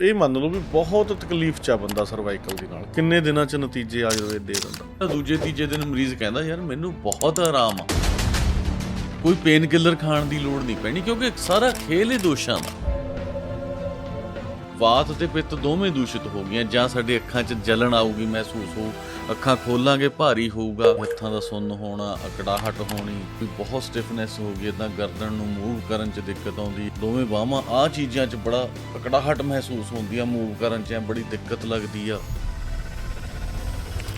ਇਹ ਮੰਨ ਲਓ ਵੀ ਬਹੁਤ ਤਕਲੀਫ ਚ ਆ ਬੰਦਾ ਸਰਵਾਈਕਲ ਦੇ ਨਾਲ। ਕਿੰਨੇ ਦਿਨਾਂ ਚ ਨਤੀਜੇ ਆਯੁਰਵੇਦ ਦੇ ਦਿੰਦਾ? ਤਾਂ ਦੂਜੇ ਤੀਜੇ ਦਿਨ ਮਰੀਜ਼ ਕਹਿੰਦਾ, ਯਾਰ, ਮੈਨੂੰ ਬਹੁਤ ਆਰਾਮ ਆ। ਕੋਈ ਪੇਨ ਕਿਲਰ ਖਾਣ ਦੀ ਲੋੜ ਨਹੀਂ ਪੈਣੀ ਕਿਉਂਕਿ ਸਾਰਾ ਖੇਲ ਹੀ ਦੋਸ਼ਾਂ ਦਾ। ਵਾਤ ਤੇ ਪਿੱਤ ਦੋਵੇਂ ਦੂਸ਼ਿਤ ਹੋ ਗਈਆਂ ਜਾਂ ਸਾਡੇ ਅੱਖਾਂ 'ਚ ਜਲਨ ਆਊਗੀ ਮਹਿਸੂਸ ਹੋ ਅੱਖਾਂ ਖੋਲਾਂਗੇ ਭਾਰੀ ਹੋਊਗਾ ਹੱਥਾਂ ਦਾ ਸੁੰਨ ਹੋਣਾ ਅਕੜਾਹਟ ਹੋਣੀ ਵੀ ਬਹੁਤ ਸਟਿਫਨੈਸ ਹੋ ਗਈ ਇਦਾਂ ਗਰਦਨ ਨੂੰ ਮੂਵ ਕਰਨ 'ਚ ਦਿੱਕਤ ਆਉਂਦੀ ਦੋਵੇਂ ਬਾਹਾਂ ਆ ਚੀਜ਼ਾਂ 'ਚ ਬੜਾ ਅਕੜਾਹਟ ਮਹਿਸੂਸ ਹੁੰਦੀ ਆ ਮੂਵ ਕਰਨ 'ਚ ਬੜੀ ਦਿੱਕਤ ਲੱਗਦੀ ਆ।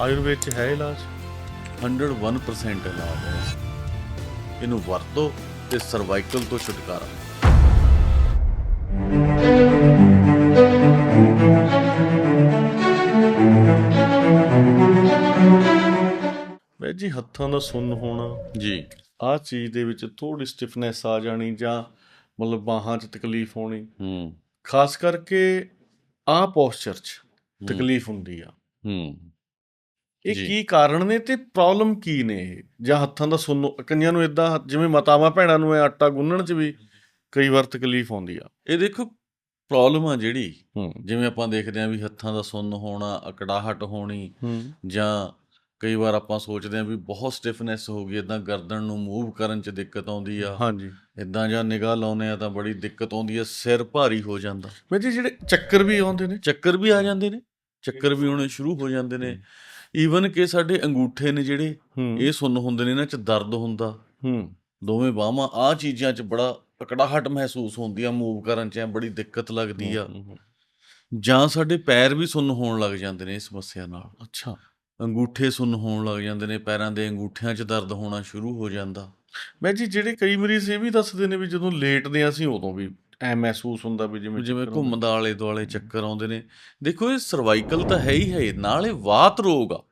ਆਯੁਰਵੇਦ ਚ ਹੈ ਇਲਾਜ? 101% ਇਲਾਜ ਹੈ। ਇਹਨੂੰ ਵਰਤੋ ਤੇ ਸਰਵਾਈਕਲ ਤੋਂ ਛੁਟਕਾਰਾ। ਹੱਥਾਂ ਦਾ ਸੁੰਨ ਹੋਣਾ। ਜੀ। ਆਹ ਚੀਜ਼ ਦੇ ਵਿੱਚ ਥੋੜੀ ਸਟਿਫਨੈਸ ਆ ਜਾਣੀ ਜਾਂ ਮਤਲਬ ਬਾਹਾਂ 'ਚ ਤਕਲੀਫ ਹੋਣੀ। ਹੂੰ। ਖਾਸ ਕਰਕੇ ਆਹ ਪੋਸਚਰ 'ਚ ਤਕਲੀਫ ਹੁੰਦੀ ਆ। ਹੂੰ। ਇਹ। ਕੀ ਕਾਰਨ ਨੇ ਤੇ ਪ੍ਰੋਬਲਮ ਕੀ ਨੇ ਇਹ? ਜਾਂ ਹੱਥਾਂ ਦਾ ਸੁੰਨ ਕਈਆਂ ਨੂੰ ਇਦਾਂ ਜਿਵੇਂ ਮਾਤਾਵਾਂ ਭੈਣਾਂ ਨੂੰ ਆਟਾ ਗੁੰਨਣ 'ਚ ਵੀ ਕਈ ਵਾਰ ਤਕਲੀਫ ਆਉਂਦੀ ਆ। ਇਹ ਦੇਖੋ ਪ੍ਰੋਬਲਮ ਆ ਜਿਹੜੀ। ਜਿਵੇਂ ਆਪਾਂ ਦੇਖਦੇ ਆਂ ਵੀ ਹੱਥਾਂ ਦਾ ਸੁੰਨ ਹੋਣਾ ਅਕੜਾਹਟ ਹੋਣੀ ਜਾਂ ਕਈ ਵਾਰ ਆਪਾਂ ਸੋਚਦੇ ਆਂ ਵੀ ਬਹੁਤ ਸਟਿਫਨੈਸ ਹੋ ਗਈ ਇਦਾਂ ਗਰਦਨ ਨੂੰ ਮੂਵ ਕਰਨ 'ਚ ਦਿੱਕਤ ਆਉਂਦੀ ਆ। ਹਾਂਜੀ। ਇਦਾਂ ਜਾਂ ਨਿਗਾਹ ਲਾਉਨੇ ਆ ਤਾਂ ਬੜੀ ਦਿੱਕਤ ਆਉਂਦੀ ਆ ਸਿਰ ਭਾਰੀ ਹੋ ਜਾਂਦਾ। ਮੈਂ ਜੀ ਜਿਹੜੇ ਚੱਕਰ ਵੀ ਆਉਂਦੇ ਨੇ। ਚੱਕਰ ਵੀ ਆ ਜਾਂਦੇ ਨੇ ਚੱਕਰ ਵੀ ਆਉਣੇ ਸ਼ੁਰੂ ਹੋ ਜਾਂਦੇ ਨੇ। ਈਵਨ ਕਿ ਸਾਡੇ ਅੰਗੂਠੇ ਨੇ ਜਿਹੜੇ ਇਹ ਸੁੰਨ ਹੁੰਦੇ ਨੇ ਇਹਨਾਂ 'ਚ ਦਰਦ ਹੁੰਦਾ। ਹੂੰ। ਦੋਵੇਂ ਬਾਹਾਂ ਆ ਚੀਜ਼ਾਂ 'ਚ ਬੜਾ ਅਕੜਾਹਟ ਮਹਿਸੂਸ ਹੁੰਦੀ ਆ ਮੂਵ ਕਰਨ 'ਚ ਬੜੀ ਦਿੱਕਤ ਲੱਗਦੀ ਆ। ਜਾਂ ਸਾਡੇ ਪੈਰ ਵੀ ਸੁੰਨ ਹੋਣ ਲੱਗ ਜਾਂਦੇ ਨੇ ਇਸ ਸਮੱਸਿਆ ਨਾਲ। ਅੱਛਾ। ਅੰਗੂਠੇ ਸੁੰਨ ਹੋਣ ਲੱਗ ਜਾਂਦੇ ਨੇ ਪੈਰਾਂ ਦੇ ਅੰਗੂਠਿਆਂ 'ਚ ਦਰਦ ਹੋਣਾ ਸ਼ੁਰੂ ਹੋ ਜਾਂਦਾ। ਮੈਂ ਜੀ ਜਿਹੜੇ ਕਈ ਮਰੀਜ਼ ਇਹ ਵੀ ਦੱਸਦੇ ਨੇ ਵੀ ਜਦੋਂ ਲੇਟਦੇ ਆ ਅਸੀਂ ਉਦੋਂ ਵੀ ਐ ਮਹਿਸੂਸ ਹੁੰਦਾ ਵੀ ਜਿਵੇਂ ਜਿਵੇਂ। ਘੁੰਮਦਾ ਆਲੇ ਦੁਆਲੇ ਚੱਕਰ ਆਉਂਦੇ ਨੇ। ਦੇਖੋ ਇਹ ਸਰਵਾਈਕਲ ਤਾਂ ਹੈ ਹੀ ਹੈ ਨਾਲ ਇਹ ਵਾਤ ਰੋਗ ਆ।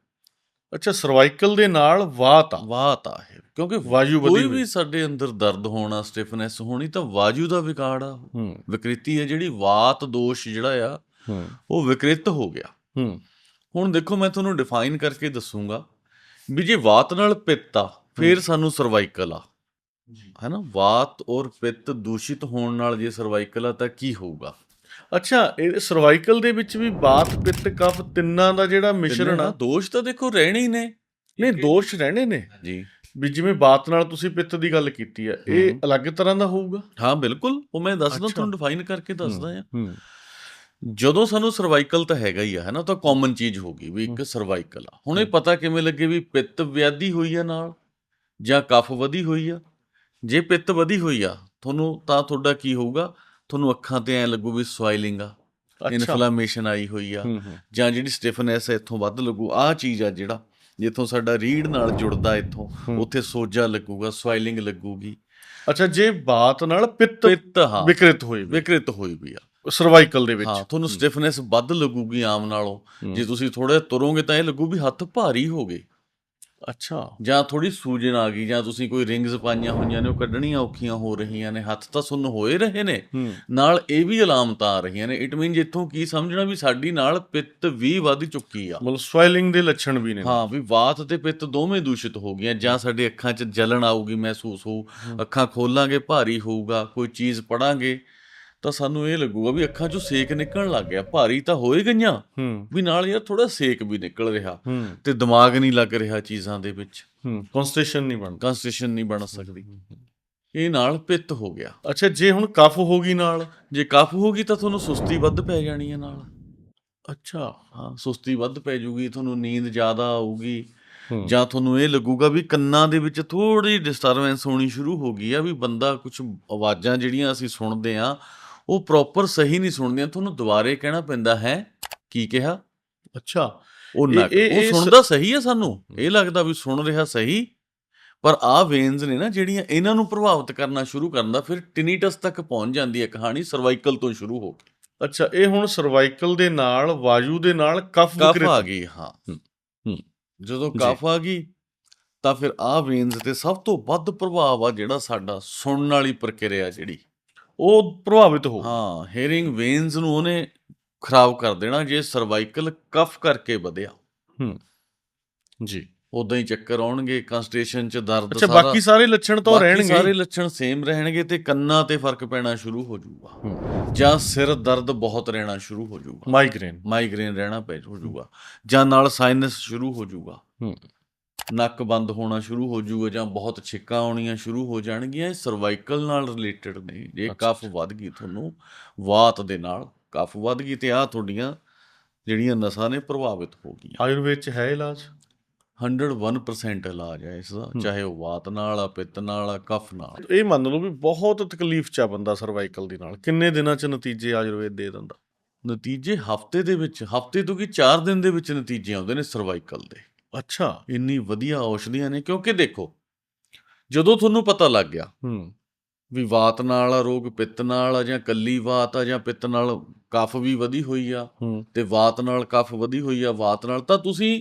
ਅੱਛਾ ਸਰਵਾਈਕਲ ਦੇ ਨਾਲ ਵਾਤ ਆ। ਵਾਤ ਆ ਇਹ ਕਿਉਂਕਿ ਵਾਯੂ ਵਧੀ ਕੋਈ। ਵੀ ਸਾਡੇ ਅੰਦਰ ਦਰਦ ਹੋਣਾ ਸਟਿਫਨੈਸ ਹੋਣੀ ਤਾਂ ਵਾਯੂ ਦਾ ਵਿਕਾਰ ਆ। ਵਿਕ੍ਰਿਤੀ ਹੈ ਜਿਹੜੀ ਵਾਤ ਦੋਸ਼ ਜਿਹੜਾ ਆ ਉਹ ਵਿਕ੍ਰਿਤ ਹੋ ਗਿਆ। ਹੂੰ। ਹੁਣ ਦੇਖੋ ਮੈਂ ਤੁਹਾਨੂੰ ਡਿਫਾਈਨ ਕਰਕੇ ਦੱਸੂਗਾ ਵੀ ਜੇ ਵਾਤ ਨਾਲ ਪਿੱਤ ਆ ਫਿਰ ਸਾਨੂੰ ਸਰਵਾਈਕਲ ਆ। ਹੈਨਾ? ਵਾਤ ਔਰ ਪਿੱਤ ਦੂਸ਼ਿਤ ਹੋਣ ਨਾਲ ਜੇ ਸਰਵਾਈਕਲ ਆ ਤਾਂ ਕੀ ਹੋਊਗਾ? ਅੱਛਾ ਇਹ ਸਰਵਾਈਕਲ ਦੇ ਵਿੱਚ ਵੀ ਬਾਤ ਪਿੱਤ ਕਫ ਤਿੰਨਾਂ ਦਾ ਜਿਹੜਾ ਮਿਸ਼ਰਣ ਆ ਦੋਸ਼ ਤਾਂ ਦੇਖੋ ਰਹਿਣੇ ਹੀ ਨੇ। ਨਹੀਂ ਦੋਸ਼ ਰਹਿਣੇ ਨੇ। ਜੀ। ਵੀ ਜਿਵੇਂ ਬਾਤ ਨਾਲ ਤੁਸੀਂ ਪਿੱਤ ਦੀ ਗੱਲ ਕੀਤੀ ਆ ਇਹ ਹੂੰ। ਅਲੱਗ ਤਰ੍ਹਾਂ ਦਾ ਹੋਊਗਾ? ਹਾਂ ਬਿਲਕੁਲ। ਉਹ ਮੈਂ ਦੱਸਦਾ। ਤੁਹਾਨੂੰ ਡਿਫਾਈਨ ਕਰਕੇ ਦੱਸਦਾ ਆ ਹੂੰ। ਜਦੋਂ ਸਾਨੂੰ ਸਰਵਾਈਕਲ ਤਾਂ ਹੈਗਾ ਹੀ ਆ ਹੈਨਾ ਤਾਂ ਕਾਮਨ ਚੀਜ਼ ਹੋ ਗਈ ਵੀ ਇੱਕ ਸਰਵਾਈਕਲ ਆ। ਹੁਣ ਇਹ ਪਤਾ ਕਿਵੇਂ ਲੱਗੇ ਵੀ ਪਿੱਤ ਵਿਆਧੀ ਹੋਈ ਆ ਨਾਲ ਜਾਂ ਕਫ ਵਧੀ ਹੋਈ ਆ? ਜੇ ਪਿੱਤ ਵਧੀ ਹੋਈ ਆ ਤੁਹਾਨੂੰ ਤਾਂ ਤੁਹਾਡਾ ਕੀ ਹੋਊਗਾ? ਤੁਹਾਨੂੰ ਅੱਖਾਂ ਤੇ ਐ ਲੱਗੂ ਵੀ ਸਵਾਈਲਿੰਗ ਆ ਇਨਫਲੇਮੇਸ਼ਨ ਆਈ ਹੋਈ ਆ ਹੂੰ ਹੂੰ। ਜਾਂ ਜਿਹੜੀ ਸਟਿਫਨੈਸ ਹੈ ਇੱਥੋਂ ਵੱਧ ਲੱਗੂ। ਆਹ ਚੀਜ਼ ਆ ਜਿਹੜਾ ਜਿੱਥੋਂ ਸਾਡਾ ਰੀੜ ਨਾਲ ਜੁੜਦਾ ਇੱਥੋਂ ਹੂੰ। ਉੱਥੇ ਸੋਜਾ ਲੱਗੂਗਾ ਸਵਾਈਲਿੰਗ ਲੱਗੂਗੀ। ਅੱਛਾ ਜੇ ਬਾਤ ਨਾਲ ਪਿੱਤ ਪਿੱਤ ਹਾਂ। ਵਿਕ੍ਰਿਤ ਹੋਈ ਵਿਕ੍ਰਿਤ ਹੋਈ ਵੀ ਆ। ਸਰਵਾਈਕਲ ਦੇ ਵਿੱਚ। ਹਾਂ ਤੁਹਾਨੂੰ ਸਟਿਫਨੈਸ ਵੱਧ ਲੱਗੂਗੀ ਆਮ ਨਾਲੋਂ। ਹੂੰ। ਜੇ ਤੁਸੀਂ ਥੋੜਾ ਤੁਰੋਗੇ ਤਾਂ ਇਹ ਲੱਗੂ ਵੀ ਹੱਥ ਭਾਰੀ ਹੋ ਗਏ। ਅੱਛਾ। ਜਾਂ ਥੋੜੀ ਸੂਜਨ ਆ ਗਈ ਜਾਂ ਤੁਸੀਂ ਕੋਈ ਰਿੰਗਸ ਪਾਈਆਂ ਹੋਈਆਂ ਨੇ ਉਹ ਕੱਢਣੀਆਂ ਔਖੀਆਂ ਹੋ ਰਹੀਆਂ ਨੇ ਹੱਥ ਤਾਂ ਸੁੰਨ ਹੋਏ ਰਹੇ ਨੇ। ਹੂੰ। ਨਾਲ ਇਹ ਵੀ ਅਲਾਮਤਾਂ ਆ ਰਹੀਆਂ ਨੇ। ਇਟ ਮੀਨ ਜਿੱਥੋਂ ਕੀ ਸਮਝਣਾ ਵੀ ਸਾਡੀ ਨਾਲ ਪਿੱਤ ਵੀ ਵੱਧ ਚੁੱਕੀ ਆ। ਮਤਲਬ ਸਵੈਲਿੰਗ ਦੇ ਲੱਛਣ ਵੀ ਨੇ। ਹਾਂ ਵੀ ਵਾਤ ਤੇ ਪਿੱਤ ਦੋਵੇਂ ਦੂਸ਼ਿਤ ਹੋ ਗਈਆਂ। ਜਾਂ ਸਾਡੇ ਅੱਖਾਂ 'ਚ ਜਲਨ ਆਊਗੀ ਮਹਿਸੂਸ ਹੋਊ। ਅੱਖਾਂ ਖੋਲਾਂਗੇ ਭਾਰੀ ਹੋਊਗਾ ਕੋਈ ਚੀਜ਼ ਪੜਾਂਗੇ। ਤਾਂ ਸਾਨੂੰ ਇਹ ਲੱਗੂਗਾ ਵੀ ਅੱਖਾਂ 'ਚੋਂ ਸੇਕ ਨਿਕਲਣ ਲੱਗ ਗਿਆ। ਭਾਰੀ ਤਾਂ ਹੋਏ ਗਈਆਂ। ਹੂੰ। ਵੀ ਨਾਲ ਯਾਰ ਥੋੜਾ ਸੇਕ ਵੀ ਨਿਕਲ ਰਿਹਾ। ਤੇ ਦਿਮਾਗ ਨਹੀਂ ਲੱਗ ਰਿਹਾ ਚੀਜ਼ਾਂ ਦੇ ਵਿੱਚ। ਹੂੰ। ਕਨਸਟ੍ਰੇਸ਼ਨ ਨਹੀਂ ਬਣਦਾ ਕੰਸਟ੍ਰੇਸ਼ਨ ਨਹੀਂ ਬਣ ਸਕਦੀ। ਇਹ ਨਾਲ ਪਿੱਤ ਹੋ ਗਿਆ। ਅੱਛਾ ਜੇ ਹੁਣ ਕਫ ਹੋ ਗਈ ਨਾਲ ਜੇ ਕਫ ਹੋ ਗਈ ਤਾਂ ਤੁਹਾਨੂੰ ਸੁਸਤੀ ਵੱਧ ਪੈ ਜਾਣੀ ਹੈ ਨਾਲ? ਅੱਛਾ ਹਾਂ ਸੁਸਤੀ ਵੱਧ ਪੈ ਜੂਗੀ ਤੁਹਾਨੂੰ ਨੀਂਦ ਜ਼ਿਆਦਾ ਆਊਗੀ। ਜਾਂ ਤੁਹਾਨੂੰ ਇਹ ਲੱਗੂਗਾ ਵੀ ਕੰਨਾਂ ਦੇ ਵਿੱਚ ਥੋੜੀ ਡਿਸਟਰਬੈਂਸ ਹੋਣੀ ਸ਼ੁਰੂ ਹੋ ਗਈ ਆ ਵੀ ਬੰਦਾ ਕੁਝ ਆਵਾਜ਼ਾਂ ਜਿਹੜੀਆਂ ਅਸੀਂ ਸੁਣਦੇ ਆ ਉਹ ਪ੍ਰੋਪਰ ਸਹੀ ਨਹੀਂ ਸੁਣਦੀਆਂ ਤੁਹਾਨੂੰ ਦੁਬਾਰੇ ਕਹਿਣਾ ਪੈਂਦਾ ਹੈ ਕੀ ਕਿਹਾ? ਅੱਛਾ। ਉਹ ਨਾ ਉਹ ਸੁਣਦਾ ਸਹੀ ਹੈ ਸਾਨੂੰ? ਇਹ ਲੱਗਦਾ ਵੀ ਸੁਣ ਰਿਹਾ ਸਹੀ ਪਰ ਆ ਵੇਨਸ ਨੇ ਨਾ ਜਿਹੜੀਆਂ ਇਹਨਾਂ ਨੂੰ ਪ੍ਰਭਾਵਿਤ ਕਰਨਾ ਸ਼ੁਰੂ ਕਰਨ ਦਾ ਫਿਰ ਟਿਨੀਟਸ ਤੱਕ ਪਹੁੰਚ ਜਾਂਦੀ ਹੈ ਕਹਾਣੀ ਸਰਵਾਈਕਲ ਤੋਂ ਸ਼ੁਰੂ ਹੋ ਕੇ। ਅੱਛਾ ਇਹ ਹੁਣ ਸਰਵਾਈਕਲ ਦੇ ਨਾਲ ਵਾਯੂ ਦੇ ਨਾਲ ਕਫ ਵਿਕ੍ਰਿਤ ਆ ਗਈ ਹਾਂ। ਜਦੋਂ। ਕਫ ਆ ਗਈ ਤਾਂ ਫਿਰ ਆ ਵੇਨਸ ਤੇ ਸਭ ਤੋਂ ਵੱਧ ਪ੍ਰਭਾਵ ਆ ਜਿਹੜਾ ਸਾਡਾ ਸੁਣਨ ਵਾਲੀ ਪ੍ਰਕਿਰਿਆ ਜਿਹੜੀ। ਉਹ ਪ੍ਰਭਾਵਿਤ ਹੋ ਹਾਂ ਹੀਅਰਿੰਗ ਵੇਨਸ ਨੂੰ ਉਹਨੇ ਖਰਾਬ ਕਰ ਦੇਣਾ ਜੇ ਸਰਵਾਈਕਲ ਕਫ ਕਰਕੇ ਵਧਿਆ। ਜੀ। ਉਦਾਂ ਹੀ ਚੱਕਰ ਆਉਣਗੇ ਕੰਸਟੇਸ਼ਨ ਚ ਦਰਦ ਅੱਛਾ ਸਾਰਾ ਬਾਕੀ ਸਾਰੇ ਲੱਛਣ ਤਾਂ ਰਹਿਣਗੇ ਸਾਰੇ ਹੀ। ਲੱਛਣ ਸੇਮ ਰਹਿਣਗੇ ਤੇ ਕੰਨਾਂ ਤੇ ਫ਼ਰਕ ਪੈਣਾ ਸ਼ੁਰੂ ਹੋ ਜਾਊਗਾ। ਹੂੰ। ਜਾਂ ਸਿਰ ਦਰਦ ਬਹੁਤ ਰਹਿਣਾ ਸ਼ੁਰੂ ਹੋ ਜਾਊਗਾ। ਮਾਈਗ੍ਰੇਨ ਮਾਈਗ੍ਰੇਨ ਰਹਿਣਾ ਪੈ ਹੋ ਜਾਊਗਾ। ਜਾਂ ਨਾਲ ਸਾਈਨਸ ਸ਼ੁਰੂ ਹੋ ਜਾਊਗਾ। ਹੂੰ। ਨੱਕ ਬੰਦ ਹੋਣਾ ਸ਼ੁਰੂ ਹੋ ਜਾਊਗਾ ਜਾਂ ਬਹੁਤ ਛਿੱਕਾਂ ਆਉਣੀਆਂ ਸ਼ੁਰੂ ਹੋ ਜਾਣਗੀਆਂ ਇਹ ਸਰਵਾਈਕਲ ਨਾਲ ਰਿਲੇਟਡ ਨੇ। ਜੇ ਕਫ ਵੱਧ ਗਈ ਤੁਹਾਨੂੰ ਵਾਤ ਦੇ ਨਾਲ ਕਫ ਵੱਧ ਗਈ ਤੇ ਆ ਤੁਹਾਡੀਆਂ ਜਿਹੜੀਆਂ ਨਸਾਂ ਨੇ ਪ੍ਰਭਾਵਿਤ ਹੋ ਗਈਆਂ। ਆਯੁਰਵੇਦ ਚ ਹੈ ਇਲਾਜ? 101% ਇਲਾਜ ਹੈ ਇਸ ਦਾ। ਚਾਹੇ ਉਹ ਵਾਤ ਨਾਲ ਆ ਪਿੱਤ ਨਾਲ ਆ ਕਫ ਨਾਲ। ਇਹ ਮੰਨ ਲਓ ਵੀ ਬਹੁਤ ਤਕਲੀਫ ਚ ਆ ਬੰਦਾ ਸਰਵਾਈਕਲ ਦੇ ਨਾਲ। ਕਿੰਨੇ ਦਿਨਾਂ ਚ ਨਤੀਜੇ ਆਯੁਰਵੇਦ ਦੇ ਦਿੰਦਾ? ਨਤੀਜੇ ਹਫ਼ਤੇ ਦੇ ਵਿੱਚ ਹਫ਼ਤੇ ਤੋਂ ਕੀ 4 ਦਿਨ ਦੇ ਵਿੱਚ ਨਤੀਜੇ ਆਉਂਦੇ ਨੇ ਸਰਵਾਈਕਲ ਦੇ। ਅੱਛਾ ਇੰਨੀ ਵਧੀਆ ਔਸ਼ਧੀਆਂ ਨੇ ਕਿਉਂਕਿ ਦੇਖੋ ਜਦੋਂ ਤੁਹਾਨੂੰ ਪਤਾ ਲੱਗ ਗਿਆ ਹੂੰ। ਵੀ ਵਾਤ ਨਾਲ ਆ ਰੋਗ ਪਿੱਤ ਨਾਲ ਆ ਜਾਂ ਕੱਲੀ ਵਾਤ ਆ ਜਾਂ ਪਿੱਤ ਨਾਲ ਕਫ ਵੀ ਵਧੀ ਹੋਈ ਆ ਤੇ ਵਾਤ ਨਾਲ ਕਫ ਵਧੀ ਹੋਈ ਆ ਵਾਤ ਨਾਲ ਤਾਂ ਤੁਸੀਂ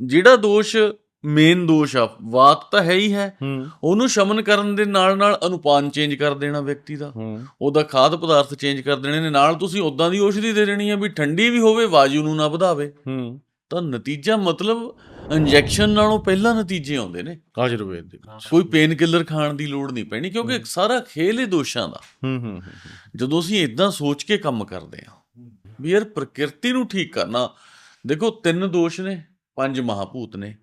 ਜਿਹੜਾ ਦੋਸ਼ ਮੇਨ ਦੋਸ਼ ਆ ਵਾਤ ਤਾਂ ਹੈ ਹੀ ਹੈ ਉਹਨੂੰ ਸ਼ਮਨ ਕਰਨ ਦੇ ਨਾਲ ਨਾਲ ਅਨੁਪਾਨ ਚੇਂਜ ਕਰ ਦੇਣਾ ਵਿਅਕਤੀ ਦਾ ਉਹਦਾ ਖਾਦ ਪਦਾਰਥ ਚੇਂਜ ਕਰ ਦੇਣੇ ਨੇ ਨਾਲ ਤੁਸੀਂ ਉਦਾਂ ਦੀ ਔਸ਼ਧੀ ਦੇ ਦੇਣੀ ਆ ਵੀ ਠੰਡੀ ਵੀ ਹੋਵੇ ਵਾਯੂ ਨੂੰ ਨਾ ਵਧਾਵੇ। ਹੂੰ। ਤਾਂ ਨਤੀਜਾ ਮਤਲਬ ਇੰਜੈਕਸ਼ਨ ਨਾਲੋਂ ਪਹਿਲਾਂ ਨਤੀਜੇ ਆਉਂਦੇ ਨੇ। ਆਯੁਰਵੇਦ ਦੇ ਵਿੱਚ। ਕੋਈ ਪੇਨ ਕਿਲਰ ਖਾਣ ਦੀ ਲੋੜ ਨਹੀਂ ਪੈਣੀ ਕਿਉਂਕਿ ਸਾਰਾ ਖੇਲ ਹੀ ਦੋਸ਼ਾਂ ਦਾ। ਹੂੰ ਹੂੰ ਜਦੋਂ ਅਸੀਂ ਇਦਾਂ ਸੋਚ ਕੇ ਕੰਮ ਕਰਦੇ ਹਾਂ ਵੀ ਯਾਰ ਪ੍ਰਕਿਰਤੀ ਨੂੰ ਠੀਕ ਕਰਨਾ ਦੇਖੋ ਤਿੰਨ ਦੋਸ਼ ਨੇ ਪੰਜ ਮਹਾਭੂਤ ਨੇ।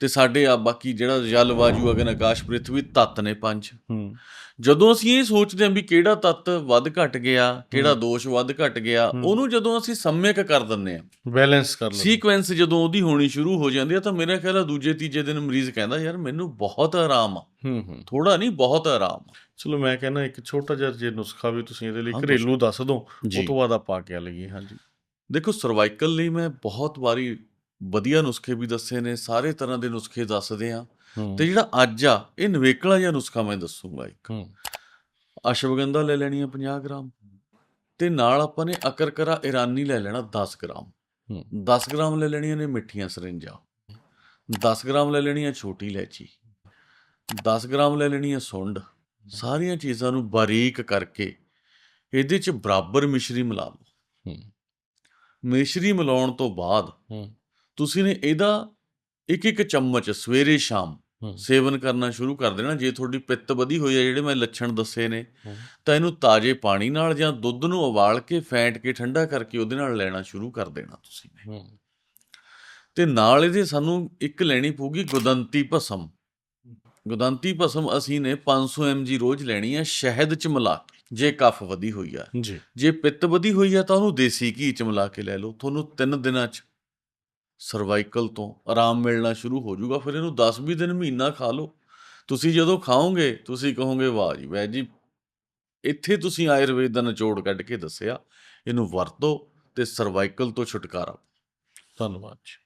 ਤੇ ਸਾਡੇ ਆ ਬਾਕੀ ਜਿਹੜਾ ਜਲ ਵਾਯੂ ਅਗਨ ਆਕਾਸ਼ ਪ੍ਰਿਥਵੀ ਤੱਤ ਨੇ ਪੰਜ। ਹੂੰ। ਜਦੋਂ ਅਸੀਂ ਇਹ ਸੋਚਦੇ ਹਾਂ ਵੀ ਕਿਹੜਾ ਤੱਤ ਵੱਧ ਘਟ ਗਿਆ ਕਿਹੜਾ ਦੋਸ਼ ਵੱਧ ਘਟ ਗਿਆ। ਉਹਨੂੰ ਜਦੋਂ ਅਸੀਂ ਸਮੇਕ ਕਰ ਦਿੰਨੇ ਆ ਬੈਲੈਂਸ ਕਰ ਲਓ ਸੀਕੁਐਂਸ ਜਦੋਂ ਉਹਦੀ ਹੋਣੀ ਸ਼ੁਰੂ ਹੋ ਜਾਂਦੀ ਆ ਤਾਂ ਮੇਰਾ ਖਿਆਲ ਆ ਦੂਜੇ ਤੀਜੇ ਦਿਨ ਮਰੀਜ਼ ਕਹਿੰਦਾ ਯਾਰ ਮੈਨੂੰ ਬਹੁਤ ਆਰਾਮ ਆ। ਹੂੰ ਹੂੰ। ਥੋੜਾ ਨਹੀਂ ਬਹੁਤ ਆਰਾਮ ਆ। ਚਲੋ ਮੈਂ ਕਹਿੰਦਾ ਇੱਕ ਛੋਟਾ ਜਿਹਾ ਜੇ ਨੁਸਖਾ ਵੀ ਤੁਸੀਂ ਇਹਦੇ ਲਈ ਘਰੇਲੂ ਦੱਸ। ਦਿਓ ਜੀ। ਉਹ ਤੋਂ ਬਾਅਦ ਆਪਾਂ ਅੱਗੇ ਲਈਏ ਹਾਂਜੀ। ਦੇਖੋ ਸਰਵਾਈਕਲ ਲਈ ਮੈਂ ਬਹੁਤ ਵਾਰੀ ਵਧੀਆ ਨੁਸਖੇ ਵੀ ਦੱਸੇ ਨੇ ਸਾਰੇ ਤਰ੍ਹਾਂ ਦੇ ਨੁਸਖੇ ਦੱਸਦੇ ਆ। ਤੇ ਜਿਹੜਾ ਅੱਜ ਆ ਇਹ ਨਵੇਕਲਾ ਜਿਹਾ ਨੁਸਖਾ ਮੈਂ ਦੱਸੂਗਾ ਇੱਕ। ਅਸ਼ਵਗੰਧਾ ਲੈ ਲੈਣੀ ਆ 50 ਗ੍ਰਾਮ ਤੇ ਨਾਲ ਆਪਾਂ ਨੇ ਅਕਰਕਰਾ ਇਰਾਨੀ ਲੈ ਲੈਣਾ 10 ਗ੍ਰਾਮ। ਹੂੰ। 10 ਗ੍ਰਾਮ ਲੈ ਲੈਣੀਆਂ ਨੇ ਮਿੱਠੀਆਂ ਸਰਿੰਜਾਂ। 10 ਗ੍ਰਾਮ ਲੈ ਲੈਣੀ ਆ ਛੋਟੀ ਇਲਾਇਚੀ। 10 ਗ੍ਰਾਮ ਲੈ ਲੈਣੀ ਆ ਸੁੰਡ। ਸਾਰੀਆਂ ਚੀਜ਼ਾਂ ਨੂੰ ਬਾਰੀਕ ਕਰਕੇ ਇਹਦੇ ਚ ਬਰਾਬਰ ਮਿਸ਼ਰੀ ਮਿਲਾ ਲਓ। ਮਿਸ਼ਰੀ ਮਿਲਾਉਣ ਤੋਂ ਬਾਅਦ ਤੁਸੀਂ ਨੇ ਇਹਦਾ ਇੱਕ ਇੱਕ ਚਮਚ ਸਵੇਰੇ ਸ਼ਾਮ ਸੇਵਨ ਕਰਨਾ ਸ਼ੁਰੂ ਕਰ ਦੇਣਾ ਜੇ ਤੁਹਾਡੀ ਪਿੱਤ ਵਧੀ ਹੋਈ ਹੈ ਜਿਹੜੇ ਮੈਂ ਲੱਛਣ ਦੱਸੇ ਨੇ। ਤਾਂ ਇਹਨੂੰ ਤਾਜ਼ੇ ਪਾਣੀ ਨਾਲ ਜਾਂ ਦੁੱਧ ਨੂੰ ਉਬਾਲ ਕੇ ਫੈਂਟ ਕੇ ਠੰਡਾ ਕਰਕੇ ਉਹਦੇ ਨਾਲ ਲੈਣਾ ਸ਼ੁਰੂ ਕਰ ਦੇਣਾ ਤੁਸੀਂ ਨੇ। ਤੇ ਨਾਲ ਇਹਦੇ ਸਾਨੂੰ ਇੱਕ ਲੈਣੀ ਪਊਗੀ ਗੁਦੰਤੀ ਭਸਮ। ਗੁਦੰਤੀ ਭਸਮ ਅਸੀਂ ਨੇ 500 mg ਰੋਜ਼ ਲੈਣੀ ਹੈ ਸ਼ਹਿਦ ਚ ਮਿਲਾ ਕੇ ਜੇ ਕਫ ਵਧੀ ਹੋਈ ਆ। ਜੀ। ਜੇ ਪਿੱਤ ਵਧੀ ਹੋਈ ਆ ਤਾਂ ਉਹਨੂੰ ਦੇਸੀ ਘੀ ਚ ਮਿਲਾ ਕੇ ਲੈ ਲਓ। ਤੁਹਾਨੂੰ 3 ਦਿਨਾਂ ਚ ਸਰਵਾਈਕਲ ਤੋਂ ਆਰਾਮ ਮਿਲਣਾ ਸ਼ੁਰੂ ਹੋ ਜਾਊਗਾ, ਫਿਰ ਇਹਨੂੰ 10-20 ਦਿਨ ਮਹੀਨਾ ਖਾ ਲਓ। ਤੁਸੀਂ ਜਦੋਂ ਖਾਓਗੇ, ਤੁਸੀਂ ਕਹੋਗੇ, ਵਾਹ ਜੀ ਵੈ ਜੀ। ਇੱਥੇ ਤੁਸੀਂ ਆਯੁਰਵੇਦ ਦਾ ਨਿਚੋੜ ਕੱਢ ਕੇ ਦੱਸਿਆ, ਇਹਨੂੰ ਵਰਤੋ ਤੇ ਸਰਵਾਈਕਲ ਤੋਂ ਛੁਟਕਾਰਾ। ਧੰਨਵਾਦ ਜੀ।